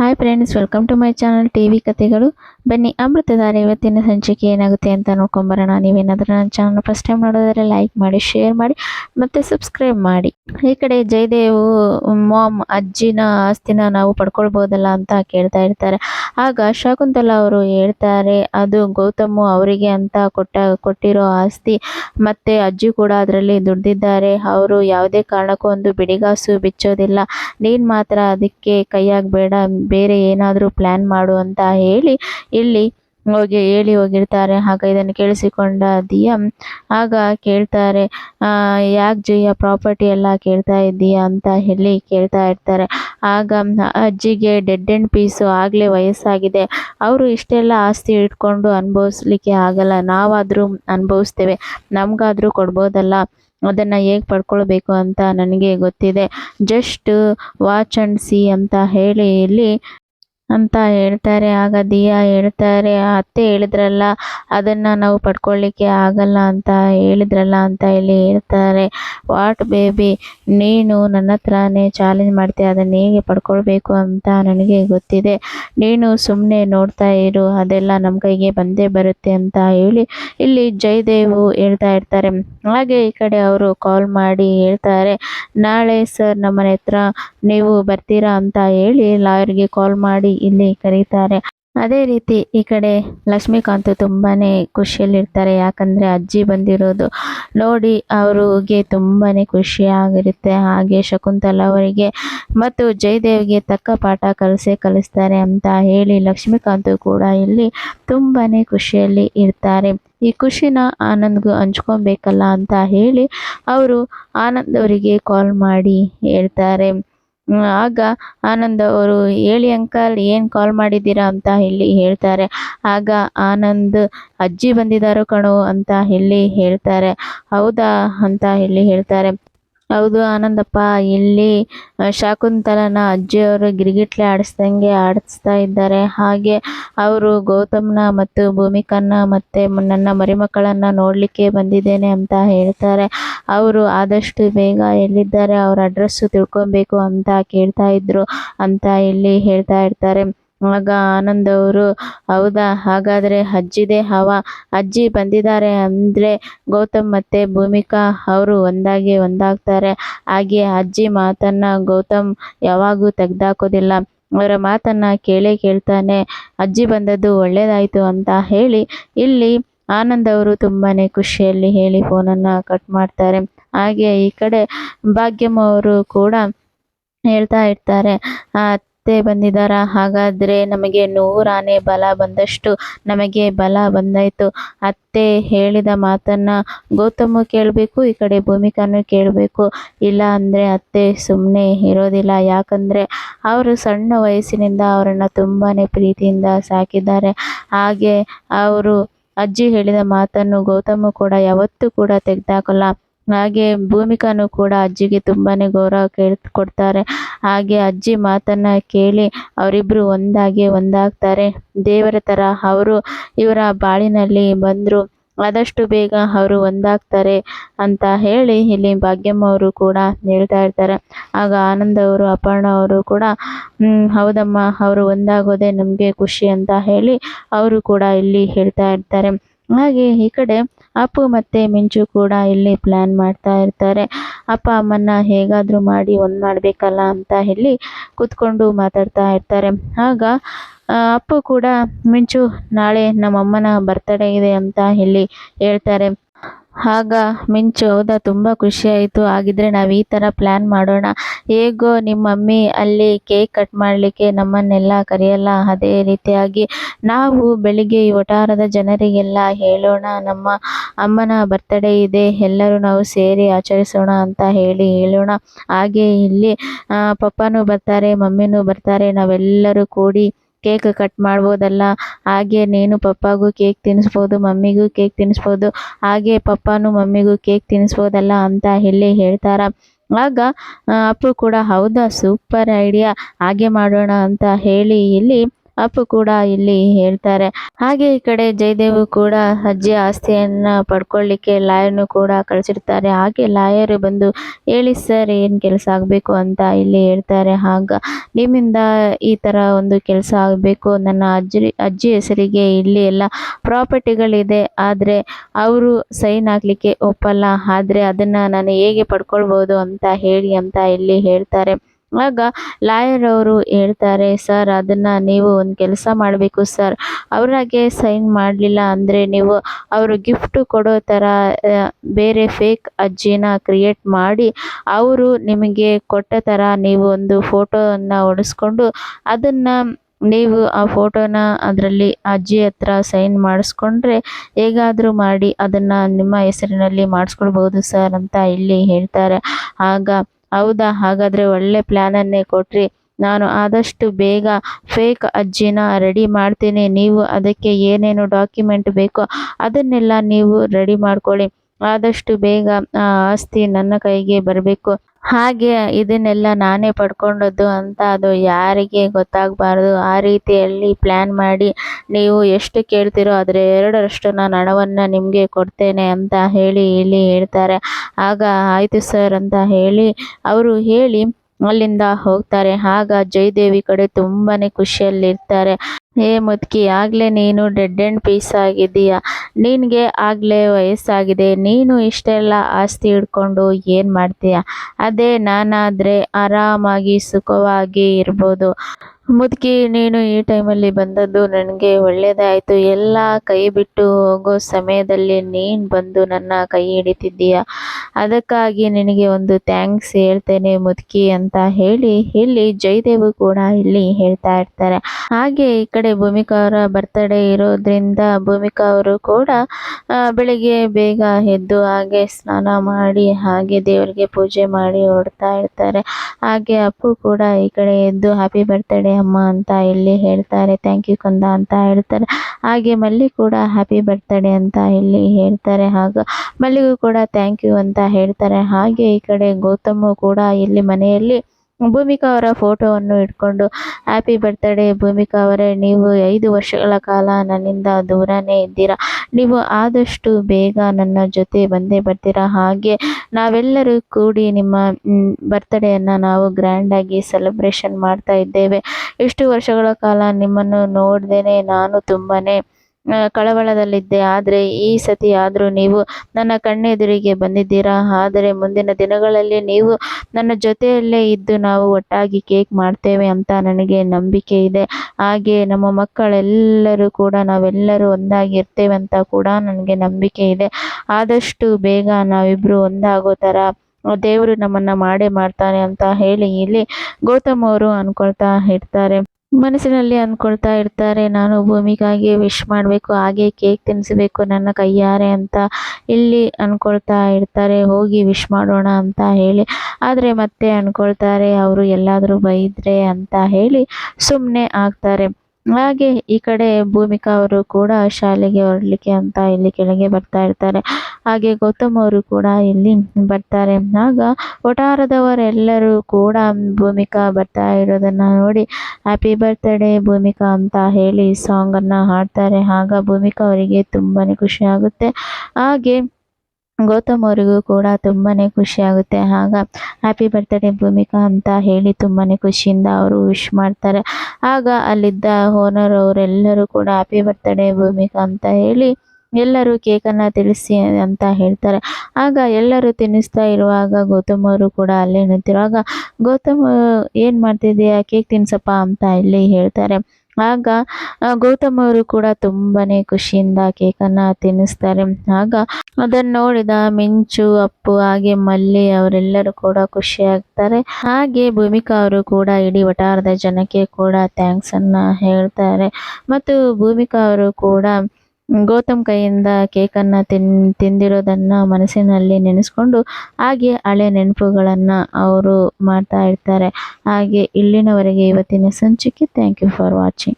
Hi friends welcome to my channel T V ಕಥೆಗಳು ಬನ್ನಿ, ಅಮೃತಧಾರೆ ಇವತ್ತಿನ ಸಂಚಿಕೆ ಏನಾಗುತ್ತೆ ಅಂತ ನೋಡ್ಕೊಂಬರೋಣ. ನೀವೇನಾದರೂ ನನ್ನ ಚಾನಲ್ ಫಸ್ಟ್ ಟೈಮ್ ನೋಡೋದಾದ್ರೆ ಲೈಕ್ ಮಾಡಿ ಶೇರ್ ಮಾಡಿ, ಮತ್ತು ಸಬ್ಸ್ಕ್ರೈಬ್ ಮಾಡಿ. ಈ ಕಡೆ ಜಯದೇವು, ಮಾಮ್, ಅಜ್ಜಿನ ಆಸ್ತಿನ ನಾವು ಪಡ್ಕೊಳ್ಬೋದಲ್ಲ ಅಂತ ಕೇಳ್ತಾ ಇರ್ತಾರೆ. ಆಗ ಶಕುಂತಲ ಅವರು ಹೇಳ್ತಾರೆ, ಅದು ಗೌತಮ್ ಅವರಿಗೆ ಅಂತ ಕೊಟ್ಟ, ಕೊಟ್ಟಿರೋ ಆಸ್ತಿ, ಮತ್ತು ಅಜ್ಜಿ ಕೂಡ ಅದರಲ್ಲಿ ದುಡ್ದಿದ್ದಾರೆ. ಅವರು ಯಾವುದೇ ಕಾರಣಕ್ಕೂ ಒಂದು ಬಿಡಿಗಾಸು ಬಿಚ್ಚೋದಿಲ್ಲ. ನೀನು ಮಾತ್ರ ಅದಕ್ಕೆ ಕೈಯಾಗಿ ಹಾಕ್ಬೇಡ ಬೇರೆ ಏನಾದರೂ ಪ್ಲ್ಯಾನ್ ಮಾಡು ಅಂತ ಹೇಳಿ ಇಲ್ಲಿ ಹೋಗಿ ಹೇಳಿ ಹೋಗಿರ್ತಾರೆ. ಆಗ ಇದನ್ನು ಕೇಳಿಸಿಕೊಂಡ ದಿಯಂ, ಆಗ ಕೇಳ್ತಾರೆ ಯಾಕೆ ಜಯ ಪ್ರಾಪರ್ಟಿ ಎಲ್ಲ ಕೇಳ್ತಾ ಇದ್ದೀಯಾ? ಅಂತ ಹೇಳಿ ಕೇಳ್ತಾ ಇರ್ತಾರೆ. ಆಗ ಅಜ್ಜಿಗೆ ಡೆಡ್ ಆ್ಯಂಡ್ ಪೀಸು ಆಗಲೇ ವಯಸ್ಸಾಗಿದೆ. ಅವರು ಇಷ್ಟೆಲ್ಲ ಆಸ್ತಿ ಇಟ್ಕೊಂಡು ಅನುಭವಿಸ್ಲಿಕ್ಕೆ ಆಗಲ್ಲ. ನಾವಾದರೂ ಅನುಭವಿಸ್ತೇವೆ. ನಮಗಾದರೂ ಕೊಡ್ಬೋದಲ್ಲ. ಅದನ್ನು ಹೇಗೆ ಪಡ್ಕೊಳ್ಬೇಕು ಅಂತ ನನಗೆ ಗೊತ್ತಿದೆ. ಜಸ್ಟ್ ವಾಚ್ ಆ್ಯಂಡ್ ಸಿ ಅಂತ ಹೇಳಿ ಇಲ್ಲಿ ಅಂತ ಹೇಳ್ತಾರೆ. ಆಗ ದಿಯಾ ಹೇಳ್ತಾರೆ, ಅತ್ತೆ ಹೇಳಿದ್ರಲ್ಲ, ಅದನ್ನು ನಾವು ಪಡ್ಕೊಳ್ಳಿಕ್ಕೆ ಆಗಲ್ಲ ಅಂತ ಹೇಳಿದ್ರಲ್ಲ ಅಂತ ಇಲ್ಲಿ ಹೇಳ್ತಾರೆ. ವಾಟ್ ಬೇಬಿ, ನೀನು ನನ್ನ ಹತ್ರನೇ ಚಾಲೆಂಜ್ ಮಾಡ್ತೀಯ ಅದನ್ನು ಹೇಗೆ ಪಡ್ಕೊಳ್ಬೇಕು ಅಂತ ನನಗೆ ಗೊತ್ತಿದೆ. ನೀನು ಸುಮ್ಮನೆ ನೋಡ್ತಾ ಇರು, ಅದೆಲ್ಲ ನಮ್ಮ ಕೈಗೆ ಬಂದೇ ಬರುತ್ತೆ ಅಂತ ಹೇಳಿ ಇಲ್ಲಿ ಜಯದೇವು ಹೇಳ್ತಾ ಇರ್ತಾರೆ. ಹಾಗೆ ಈ ಕಡೆ ಅವರು ಕಾಲ್ ಮಾಡಿ ಹೇಳ್ತಾರೆ, ನಾಳೆ ಸರ್, ನಮ್ಮನೆ ಹತ್ರ ನೀವು ಬರ್ತೀರಾ ಅಂತ ಹೇಳಿ ಲಾಯರ್ಗೆ ಕಾಲ್ ಮಾಡಿ ಇಲ್ಲಿ ಕರೀತಾರೆ. ಅದೇ ರೀತಿ ಈ ಕಡೆ ಲಕ್ಷ್ಮೀಕಾಂತ್ ತುಂಬಾ ಖುಷಿಯಲ್ಲಿರ್ತಾರೆ. ಯಾಕಂದರೆ ಅಜ್ಜಿ ಬಂದಿರೋದು ನೋಡಿ ಅವ್ರಿಗೆ ಖುಷಿ ಖುಷಿಯಾಗಿರುತ್ತೆ. ಹಾಗೆ ಶಕುಂತಲ ಅವರಿಗೆ ಮತ್ತು ಜಯದೇವ್ಗೆ ತಕ್ಕ ಪಾಠ ಕಲಿಸೇ ಕಲಿಸ್ತಾರೆ ಅಂತ ಹೇಳಿ ಲಕ್ಷ್ಮೀಕಾಂತ್ ಕೂಡ ಇಲ್ಲಿ ತುಂಬಾನೇ ಖುಷಿಯಲ್ಲಿ ಇರ್ತಾರೆ. ಈ ಖುಷಿನ ಆನಂದ್ಗೂ ಹಂಚ್ಕೊಬೇಕಲ್ಲ ಅಂತ ಹೇಳಿ ಅವರು ಆನಂದ್ ಅವರಿಗೆ ಕಾಲ್ ಮಾಡಿ ಹೇಳ್ತಾರೆ. ಆಗ ಆನಂದ್ ಅವರು ಹೇಳಿ, ಅಂಕಲ್, ಏನು ಕಾಲ್ ಮಾಡಿದ್ದೀರಾ ಅಂತ ಇಲ್ಲಿ ಹೇಳ್ತಾರೆ. ಆಗ ಆನಂದ್, ಅಜ್ಜಿ ಬಂದಿದ್ದಾರೋ ಕಣೋ ಅಂತ ಇಲ್ಲಿ ಹೇಳ್ತಾರೆ. ಹೌದಾ ಅಂತ ಇಲ್ಲಿ ಹೇಳ್ತಾರೆ. ಹೌದು ಆನಂದಪ್ಪ, ಇಲ್ಲಿ ಶಾಕುಂತಲನ ಅಜ್ಜಿಯವರು ಗಿರಿಗಿಟ್ಲೆ ಆಡಿಸ್ದಂಗೆ ಆಡಿಸ್ತಾ ಇದ್ದಾರೆ. ಹಾಗೆ ಅವರು ಗೌತಮ್ನ ಮತ್ತು ಭೂಮಿಕನ್ನ ಮತ್ತು ನನ್ನ ಮರಿಮಕ್ಕಳನ್ನು ನೋಡಲಿಕ್ಕೆ ಬಂದಿದ್ದೇನೆ ಅಂತ ಹೇಳ್ತಾರೆ. ಅವರು ಆದಷ್ಟು ಬೇಗ ಎಲ್ಲಿದ್ದಾರೆ, ಅವ್ರ ಅಡ್ರೆಸ್ಸು ತಿಳ್ಕೊಬೇಕು ಅಂತ ಕೇಳ್ತಾ ಇದ್ದರು ಅಂತ ಇಲ್ಲಿ ಹೇಳ್ತಾ ಇರ್ತಾರೆ. ಆಗ ಆನಂದ್ ಅವರು, ಹೌದಾ? ಹಾಗಾದರೆ ಅಜ್ಜಿದೆ ಹವ. ಅಜ್ಜಿ ಬಂದಿದ್ದಾರೆ ಅಂದರೆ ಗೌತಮ್ ಮತ್ತು ಭೂಮಿಕಾ ಅವರು ಒಂದಾಗಿ ಒಂದಾಗ್ತಾರೆ. ಹಾಗೆ ಅಜ್ಜಿ ಮಾತನ್ನು ಗೌತಮ್ ಯಾವಾಗೂ ತೆಗ್ದಾಕೋದಿಲ್ಲ. ಅವರ ಮಾತನ್ನು ಕೇಳೇ ಕೇಳ್ತಾನೆ. ಅಜ್ಜಿ ಬಂದದ್ದು ಒಳ್ಳೆಯದಾಯಿತು ಅಂತ ಹೇಳಿ, ಇಲ್ಲಿ ಆನಂದ್ ಅವರು ತುಂಬಾ ಖುಷಿಯಲ್ಲಿ ಹೇಳಿ ಫೋನನ್ನು ಕಟ್ ಮಾಡ್ತಾರೆ. ಹಾಗೆ ಈ ಕಡೆ ಭಾಗ್ಯಮ್ಮ ಅವರು ಕೂಡ ಹೇಳ್ತಾ ಇರ್ತಾರೆ. ಅತ್ತೆ ಬಂದಿದ್ದಾರ ಹಾಗಾದರೆ ನಮಗೆ ನೂರಾನೆ ಬಲ ಬಂದಷ್ಟು ನಮಗೆ ಬಲ ಬಂದಾಯಿತು. ಅತ್ತೆ ಹೇಳಿದ ಮಾತನ್ನು ಗೌತಮು ಕೇಳಬೇಕು, ಈ ಕಡೆ ಭೂಮಿಕಾನು ಕೇಳಬೇಕು. ಇಲ್ಲ ಅಂದರೆ ಅತ್ತೆ ಸುಮ್ಮನೆ ಇರೋದಿಲ್ಲ. ಯಾಕಂದರೆ ಅವರು ಸಣ್ಣ ವಯಸ್ಸಿನಿಂದ ಅವರನ್ನು ತುಂಬಾ ಪ್ರೀತಿಯಿಂದ ಸಾಕಿದ್ದಾರೆ. ಹಾಗೆ ಅವರು ಅಜ್ಜಿ ಹೇಳಿದ ಮಾತನ್ನು ಗೌತಮ್ ಕೂಡ ಯಾವತ್ತೂ ಕೂಡ ತೆಗೆದಾಕಲ್ಲ. ಹಾಗೆ ಭೂಮಿಕಾನು ಕೂಡ ಅಜ್ಜಿಗೆ ತುಂಬಾ ಗೌರವ ಕೇಳ್ ಕೊಡ್ತಾರೆ. ಹಾಗೆ ಅಜ್ಜಿ ಮಾತನ್ನು ಕೇಳಿ ಅವರಿಬ್ಬರು ಒಂದಾಗಿ ಒಂದಾಗ್ತಾರೆ. ದೇವರ ಥರ ಅವರು ಇವರ ಬಾಳಿನಲ್ಲಿ ಬಂದರು. ಆದಷ್ಟು ಬೇಗ ಅವರು ಒಂದಾಗ್ತಾರೆ ಅಂತ ಹೇಳಿ ಇಲ್ಲಿ ಭಾಗ್ಯಮ್ಮ ಅವರು ಕೂಡ ಹೇಳ್ತಾ ಇರ್ತಾರೆ. ಆಗ ಆನಂದ್ ಅವರು, ಅಪರ್ಣ ಅವರು ಕೂಡ ಹೌದಮ್ಮ, ಅವರು ಒಂದಾಗೋದೇ ನಮಗೆ ಖುಷಿ ಅಂತ ಹೇಳಿ ಅವರು ಕೂಡ ಇಲ್ಲಿ ಹೇಳ್ತಾ ಇರ್ತಾರೆ. ಹಾಗೆ ಈ ಕಡೆ ಅಪ್ಪು ಮತ್ತು ಮಿಂಚು ಕೂಡ ಇಲ್ಲಿ ಪ್ಲ್ಯಾನ್ ಮಾಡ್ತಾ ಇರ್ತಾರೆ. ಅಪ್ಪ, ಅಮ್ಮನ್ನ ಹೇಗಾದರೂ ಮಾಡಿ ಒಂದು ಮಾಡಬೇಕಲ್ಲ ಅಂತ ಹೇಳಿ ಕೂತ್ಕೊಂಡು ಮಾತಾಡ್ತಾ ಇರ್ತಾರೆ. ಆಗ ಅಪ್ಪು ಕೂಡ, ಮಿಂಚು, ನಾಳೆ ನಮ್ಮಮ್ಮನ ಬರ್ತಡೇ ಇದೆ ಅಂತ ಹೇಳಿ ಹೇಳ್ತಾರೆ. ಆಗ ಮಿಂಚು, ಹೌದಾ? ತುಂಬ ಖುಷಿಯಾಯಿತು ಹಾಗಿದ್ರೆ ನಾವು ಈ ಥರ ಪ್ಲ್ಯಾನ್ ಮಾಡೋಣ. ಹೇಗೋ ನಿಮ್ಮ ಮಮ್ಮಿ ಅಲ್ಲಿ ಕೇಕ್ ಕಟ್ ಮಾಡಲಿಕ್ಕೆ ನಮ್ಮನ್ನೆಲ್ಲ ಕರೆಯಲ್ಲ. ಅದೇ ರೀತಿಯಾಗಿ ನಾವು ಬೆಳಿಗ್ಗೆ ಈ ವಠಾರದ ಜನರಿಗೆಲ್ಲ ಹೇಳೋಣ, ನಮ್ಮ ಅಮ್ಮನ ಬರ್ತಡೇ ಇದೆ, ಎಲ್ಲರೂ ನಾವು ಸೇರಿ ಆಚರಿಸೋಣ ಅಂತ ಹೇಳಿ ಹೇಳೋಣ. ಹಾಗೆ ಇಲ್ಲಿ ಪಪ್ಪನೂ ಬರ್ತಾರೆ, ಮಮ್ಮಿನೂ ಬರ್ತಾರೆ, ನಾವೆಲ್ಲರೂ ಕೂಡಿ ಕೇಕ್ ಕಟ್ ಮಾಡ್ಬೋದಲ್ಲ. ಹಾಗೆ ನೀನು ಪಪ್ಪಾಗೂ ಕೇಕ್ ತಿನ್ನಿಸ್ಬೋದು ಮಮ್ಮಿಗೂ ಕೇಕ್ ತಿನ್ನಿಸ್ಬೋದು ಹಾಗೆ ಪಪ್ಪಾನು ಮಮ್ಮಿಗೂ ಕೇಕ್ ತಿನ್ನಿಸ್ಬೋದಲ್ಲ ಅಂತ ಹೇಳಿ ಹೇಳ್ತಾರ. ಆಗ ಅಪ್ಪು ಕೂಡ, ಹೌದಾ, ಸೂಪರ್ ಐಡಿಯಾ, ಹಾಗೆ ಮಾಡೋಣ ಅಂತ ಹೇಳಿ ಇಲ್ಲಿ ಅಪ್ಪು ಕೂಡ ಇಲ್ಲಿ ಹೇಳ್ತಾರೆ. ಹಾಗೆ ಈ ಕಡೆ ಜಯದೇವ್ ಕೂಡ ಅಜ್ಜಿ ಆಸ್ತಿಯನ್ನ ಪಡ್ಕೊಳ್ಳಿಕ್ಕೆ ಲಾಯರ್ನು ಕೂಡ ಕಳಿಸಿರ್ತಾರೆ. ಹಾಗೆ ಲಾಯರ್ ಬಂದು ಹೇಳಿ, ಸರ್, ಏನು ಕೆಲಸ ಆಗಬೇಕು ಅಂತ ಇಲ್ಲಿ ಹೇಳ್ತಾರೆ. ಹಾಗ ನಿಮ್ಮಿಂದ ಈ ಥರ ಒಂದು ಕೆಲಸ ಆಗಬೇಕು. ನನ್ನ ಅಜ್ಜಿ ಅಜ್ಜಿ ಹೆಸರಿಗೆ ಇಲ್ಲಿ ಎಲ್ಲ ಪ್ರಾಪರ್ಟಿಗಳಿದೆ. ಆದರೆ ಅವರು ಸೈನ್ ಹಾಕ್ಲಿಕ್ಕೆ ಒಪ್ಪಲ್ಲ. ಆದರೆ ಅದನ್ನು ನಾನು ಹೇಗೆ ಪಡ್ಕೊಳ್ಬೋದು ಅಂತ ಹೇಳಿ ಅಂತ ಇಲ್ಲಿ ಹೇಳ್ತಾರೆ. ಆಗ ಲಾಯರ್ ಅವರು ಹೇಳ್ತಾರೆ, ಸರ್, ಅದನ್ನು ನೀವು ಒಂದು ಕೆಲಸ ಮಾಡಬೇಕು, ಸರ್. ಅವರಾಗೆ ಸೈನ್ ಮಾಡಲಿಲ್ಲ ಅಂದರೆ ನೀವು ಅವರು ಗಿಫ್ಟು ಕೊಡೋ ಥರ ಬೇರೆ ಫೇಕ್ ಅಜ್ಜಿನ ಕ್ರಿಯೇಟ್ ಮಾಡಿ ಅವರು ನಿಮಗೆ ಕೊಟ್ಟ ಥರ ನೀವು ಒಂದು ಫೋಟೋವನ್ನು ಹೊಡೆಸ್ಕೊಂಡು ಅದನ್ನು ನೀವು ಆ ಫೋಟೋನ ಅದರಲ್ಲಿ ಅಜ್ಜಿ ಹತ್ರ ಸೈನ್ ಮಾಡಿಸ್ಕೊಂಡ್ರೆ ಹೇಗಾದರೂ ಮಾಡಿ ಅದನ್ನು ನಿಮ್ಮ ಹೆಸರಿನಲ್ಲಿ ಮಾಡಿಸ್ಕೊಳ್ಬೋದು, ಸರ್, ಅಂತ ಇಲ್ಲಿ ಹೇಳ್ತಾರೆ. ಆಗ ಹೌದಾ? ಹಾಗಾದರೆ ಒಳ್ಳೆ ಪ್ಲ್ಯಾನನ್ನೇ ಕೊಟ್ರಿ. ನಾನು ಆದಷ್ಟು ಬೇಗ ಫೇಕ್ ಅಜ್ಜಿನ ರೆಡಿ ಮಾಡ್ತೀನಿ. ನೀವು ಅದಕ್ಕೆ ಏನೇನು ಡಾಕ್ಯುಮೆಂಟ್ ಬೇಕೋ ಅದನ್ನೆಲ್ಲ ನೀವು ರೆಡಿ ಮಾಡ್ಕೊಳ್ಳಿ. ಆದಷ್ಟು ಬೇಗ ಆ ಆಸ್ತಿ ನನ್ನ ಕೈಗೆ ಬರಬೇಕು. ಹಾಗೆ ಇದನ್ನೆಲ್ಲ ನಾನೇ ಪಡ್ಕೊಂಡದ್ದು ಅಂತ ಅದು ಯಾರಿಗೆ ಗೊತ್ತಾಗಬಾರ್ದು. ಆ ರೀತಿಯಲ್ಲಿ ಪ್ಲ್ಯಾನ್ ಮಾಡಿ ನೀವು ಎಷ್ಟು ಕೇಳ್ತೀರೋ ಅದರ ಎರಡರಷ್ಟು ನಾನು ಹಣವನ್ನು ನಿಮಗೆ ಕೊಡ್ತೇನೆ ಅಂತ ಹೇಳಿ ಇಲ್ಲಿ ಹೇಳ್ತಾರೆ. ಆಗ ಆಯಿತು ಸರ್ ಅಂತ ಹೇಳಿ, ಅವರು ಹೇಳಿ ಅಲ್ಲಿಂದ ಹೋಗ್ತಾರೆ. ಆಗ ಜಯದೇವಿ ಕಡೆ ತುಂಬಾ ಖುಷಿಯಲ್ಲಿರ್ತಾರೆ. ಏ ಮುದುಕಿ ಆಗಲೇ ನೀನು ಡೆಡ್ ಆ್ಯಂಡ್ ಪೀಸ್ ಆಗಿದ್ದೀಯ? ನಿನಗೆ ಆಗಲೇ ವಯಸ್ಸಾಗಿದೆ. ನೀನು ಇಷ್ಟೆಲ್ಲ ಆಸ್ತಿ ಹಿಡ್ಕೊಂಡು ಏನು ಮಾಡ್ತೀಯ? ಅದೇ, ನಾನಾದರೆ ಆರಾಮಾಗಿ ಸುಖವಾಗಿ ಇರ್ಬೋದು. ಮುದುಕಿ, ನೀನು ಈ ಟೈಮಲ್ಲಿ ಬಂದದ್ದು ನನಗೆ ಒಳ್ಳೆಯದಾಯಿತು ಎಲ್ಲ ಕೈ ಬಿಟ್ಟು ಹೋಗೋ ಸಮಯದಲ್ಲಿ ನೀನು ಬಂದು ನನ್ನ ಕೈ ಹಿಡಿತಿದ್ದೀಯ? ಅದಕ್ಕಾಗಿ ನಿನಗೆ ಒಂದು ಥ್ಯಾಂಕ್ಸ್ ಹೇಳ್ತೇನೆ ಮುದುಕಿ ಅಂತ ಹೇಳಿ, ಇಲ್ಲಿ ಜಯದೇವು ಕೂಡ ಇಲ್ಲಿ ಹೇಳ್ತಾ ಇರ್ತಾರೆ. ಹಾಗೆ ಈ ಕಡೆ ಭೂಮಿಕಾ ಅವರ ಬರ್ತ್ಡೇ ಇರೋದ್ರಿಂದ ಭೂಮಿಕಾ ಅವರು ಕೂಡ ಬೆಳಿಗ್ಗೆ ಬೇಗ ಎದ್ದು ಹಾಗೆ ಸ್ನಾನ ಮಾಡಿ, ಹಾಗೆ ದೇವರಿಗೆ ಪೂಜೆ ಮಾಡಿ ಹೊಡ್ತಾ ಇರ್ತಾರೆ. ಹಾಗೆ ಅಪ್ಪು ಕೂಡ ಈ ಕಡೆ ಎದ್ದು ಹ್ಯಾಪಿ ಬರ್ತ್ಡೇ ಅಮ್ಮ ಅಂತ ಇಲ್ಲಿ ಹೇಳ್ತಾರೆ. ಥ್ಯಾಂಕ್ ಯು ಕಂದ ಅಂತ ಹೇಳ್ತಾರೆ. ಹಾಗೆ ಮಲ್ಲಿ ಕೂಡ ಹ್ಯಾಪಿ ಬರ್ತ್ಡೇ ಅಂತ ಇಲ್ಲಿ ಹೇಳ್ತಾರೆ. ಹಾಗೂ ಮಲ್ಲಿಗೂ ಕೂಡ ಥ್ಯಾಂಕ್ ಯು ಅಂತ ಹೇಳ್ತಾರೆ. ಹಾಗೆ ಈ ಕಡೆ ಗೌತಮ್ ಕೂಡ ಇಲ್ಲಿ ಮನೆಯಲ್ಲಿ ಭೂಮಿಕಾ ಅವರ ಫೋಟೋವನ್ನು ಇಟ್ಕೊಂಡು ಹ್ಯಾಪಿ ಬರ್ತ್ಡೇ ಭೂಮಿಕಾ ಅವರೇ, ನೀವು ಐದು ವರ್ಷಗಳ ಕಾಲ ನನ್ನಿಂದ ದೂರನೇ ಇದ್ದೀರಾ. ನೀವು ಆದಷ್ಟು ಬೇಗ ನನ್ನ ಜೊತೆ ಬಂದೇ ಬರ್ತೀರಾ. ಹಾಗೆ ನಾವೆಲ್ಲರೂ ಕೂಡಿ ನಿಮ್ಮ ಬರ್ತಡೇಯನ್ನು ನಾವು ಗ್ರ್ಯಾಂಡಾಗಿ ಸೆಲೆಬ್ರೇಷನ್ ಮಾಡ್ತಾ ಇದ್ದೇವೆ. ಇಷ್ಟು ವರ್ಷಗಳ ಕಾಲ ನಿಮ್ಮನ್ನು ನೋಡ್ದೇ ನಾನು ತುಂಬಾ ಕಳವಳದಲ್ಲಿದ್ದೆ. ಆದರೆ ಈ ಸತಿ ಆದರೂ ನೀವು ನನ್ನ ಕಣ್ಣೆದುರಿಗೆ ಬಂದಿದ್ದೀರಾ? ಆದರೆ ಮುಂದಿನ ದಿನಗಳಲ್ಲಿ ನೀವು ನನ್ನ ಜೊತೆಯಲ್ಲೇ ಇದ್ದು ನಾವು ಒಟ್ಟಾಗಿ ಕೇಕ್ ಮಾಡ್ತೇವೆ ಅಂತ ನನಗೆ ನಂಬಿಕೆ ಇದೆ. ಹಾಗೆ ನಮ್ಮ ಮಕ್ಕಳೆಲ್ಲರೂ ಕೂಡ ನಾವೆಲ್ಲರೂ ಒಂದಾಗಿ ಇರ್ತೇವೆ ಅಂತ ಕೂಡ ನನಗೆ ನಂಬಿಕೆ ಇದೆ. ಆದಷ್ಟು ಬೇಗ ನಾವಿಬ್ಬರು ಒಂದಾಗೋ ಥರ ದೇವರು ನಮ್ಮನ್ನು ಮಾಡೇ ಮಾಡ್ತಾನೆ ಅಂತ ಹೇಳಿ ಇಲ್ಲಿ ಗೌತಮ್ ಅವರು ಅಂದ್ಕೊಳ್ತಾ ಇರ್ತಾರೆ. ಮನಸ್ಸಿನಲ್ಲಿ ಅಂದ್ಕೊಳ್ತಾ ಇರ್ತಾರೆ, ನಾನು ಭೂಮಿಗಾಗಿ ವಿಶ್ ಮಾಡಬೇಕು, ಹಾಗೆ ಕೇಕ್ ತಿನ್ನಿಸ್ಬೇಕು ನನ್ನ ಕೈಯಾರೆ ಅಂತ ಇಲ್ಲಿ ಅಂದ್ಕೊಳ್ತಾ ಇರ್ತಾರೆ, ಹೋಗಿ ವಿಶ್ ಮಾಡೋಣ ಅಂತ ಹೇಳಿ. ಆದರೆ ಮತ್ತೆ ಅಂದ್ಕೊಳ್ತಾರೆ, ಅವರು ಎಲ್ಲಾದರೂ ಬೈದರೆ ಅಂತ ಹೇಳಿ ಸುಮ್ಮನೆ ಆಗ್ತಾರೆ. ಹಾಗೆ ಈ ಕಡೆ ಭೂಮಿಕಾ ಅವರು ಕೂಡ ಶಾಲೆಗೆ ಹೊರಡ್ಲಿಕ್ಕೆ ಅಂತ ಇಲ್ಲಿ ಕೆಳಗೆ ಬರ್ತಾ ಇರ್ತಾರೆ. ಹಾಗೆ ಗೌತಮ್ ಅವರು ಕೂಡ ಇಲ್ಲಿ ಬರ್ತಾರೆ. ಆಗ ವಠಾರದವರೆಲ್ಲರೂ ಕೂಡ ಭೂಮಿಕಾ ಬರ್ತಾ ಇರೋದನ್ನ ನೋಡಿ ಹ್ಯಾಪಿ ಬರ್ತ್ಡೇ ಭೂಮಿಕಾ ಅಂತ ಹೇಳಿ ಸಾಂಗನ್ನು ಹಾಡ್ತಾರೆ. ಆಗ ಭೂಮಿಕಾ ಅವರಿಗೆ ತುಂಬಾ ಖುಷಿ ಆಗುತ್ತೆ. ಹಾಗೆ ಗೌತಮ್ ಅವರಿಗೂ ಕೂಡ ತುಂಬಾ ಖುಷಿ ಆಗುತ್ತೆ. ಆಗ ಹ್ಯಾಪಿ ಬರ್ತ್ಡೇ ಭೂಮಿಕಾ ಅಂತ ಹೇಳಿ ತುಂಬಾ ಖುಷಿಯಿಂದ ಅವರು ವಿಶ್ ಮಾಡ್ತಾರೆ. ಆಗ ಅಲ್ಲಿದ್ದ ಓನರ್ ಅವರೆಲ್ಲರೂ ಕೂಡ ಹ್ಯಾಪಿ ಬರ್ತ್ಡೇ ಭೂಮಿಕಾ ಅಂತ ಹೇಳಿ ಎಲ್ಲರೂ ಕೇಕನ್ನು ತಿಳಿಸಿ ಅಂತ ಹೇಳ್ತಾರೆ. ಆಗ ಎಲ್ಲರೂ ತಿನ್ನಿಸ್ತಾ ಇರುವಾಗ ಗೌತಮ್ ಅವರು ಕೂಡ ಅಲ್ಲೇ ನಿಂತಿರುವಾಗ ಗೌತಮ್, ಏನು ಮಾಡ್ತಿದ್ದೀಯಾ? ಕೇಕ್ ತಿನ್ಸಪ್ಪ ಅಂತ ಇಲ್ಲಿ ಹೇಳ್ತಾರೆ. ಆಗ ಗೌತಮ್ ಅವರು ಕೂಡ ತುಂಬಾನೇ ಖುಷಿಯಿಂದ ಕೇಕನ್ನು ತಿನ್ನಿಸ್ತಾರೆ. ಆಗ ಅದನ್ನು ನೋಡಿದ ಮಿಂಚು, ಅಪ್ಪು, ಹಾಗೆ ಮಲ್ಲಿ ಅವರೆಲ್ಲರೂ ಕೂಡ ಖುಷಿ ಆಗ್ತಾರೆ ಹಾಗೆ ಭೂಮಿಕಾ ಅವರು ಕೂಡ ಇಡೀ ವಟಾರದ ಜನಕ್ಕೆ ಕೂಡ ಥ್ಯಾಂಕ್ಸ್ ಅನ್ನ ಹೇಳ್ತಾರೆ. ಮತ್ತು ಭೂಮಿಕಾ ಅವರು ಕೂಡ ಗೌತಮ್ ಕೈಯಿಂದ ಕೇಕನ್ನು ತಿನ್, ತಿಂದಿರೋದನ್ನ ಮನಸ್ಸಿನಲ್ಲಿ ನೆನೆಸ್ಕೊಂಡು ಹಾಗೆ ಹಳೆ ನೆನಪುಗಳನ್ನು ಅವರು ಮಾಡ್ತಾ ಇರ್ತಾರೆ. ಹಾಗೆ ಇಲ್ಲಿನವರೆಗೆ ಇವತ್ತಿನ ಸಂಚಿಕೆ. Thank you for watching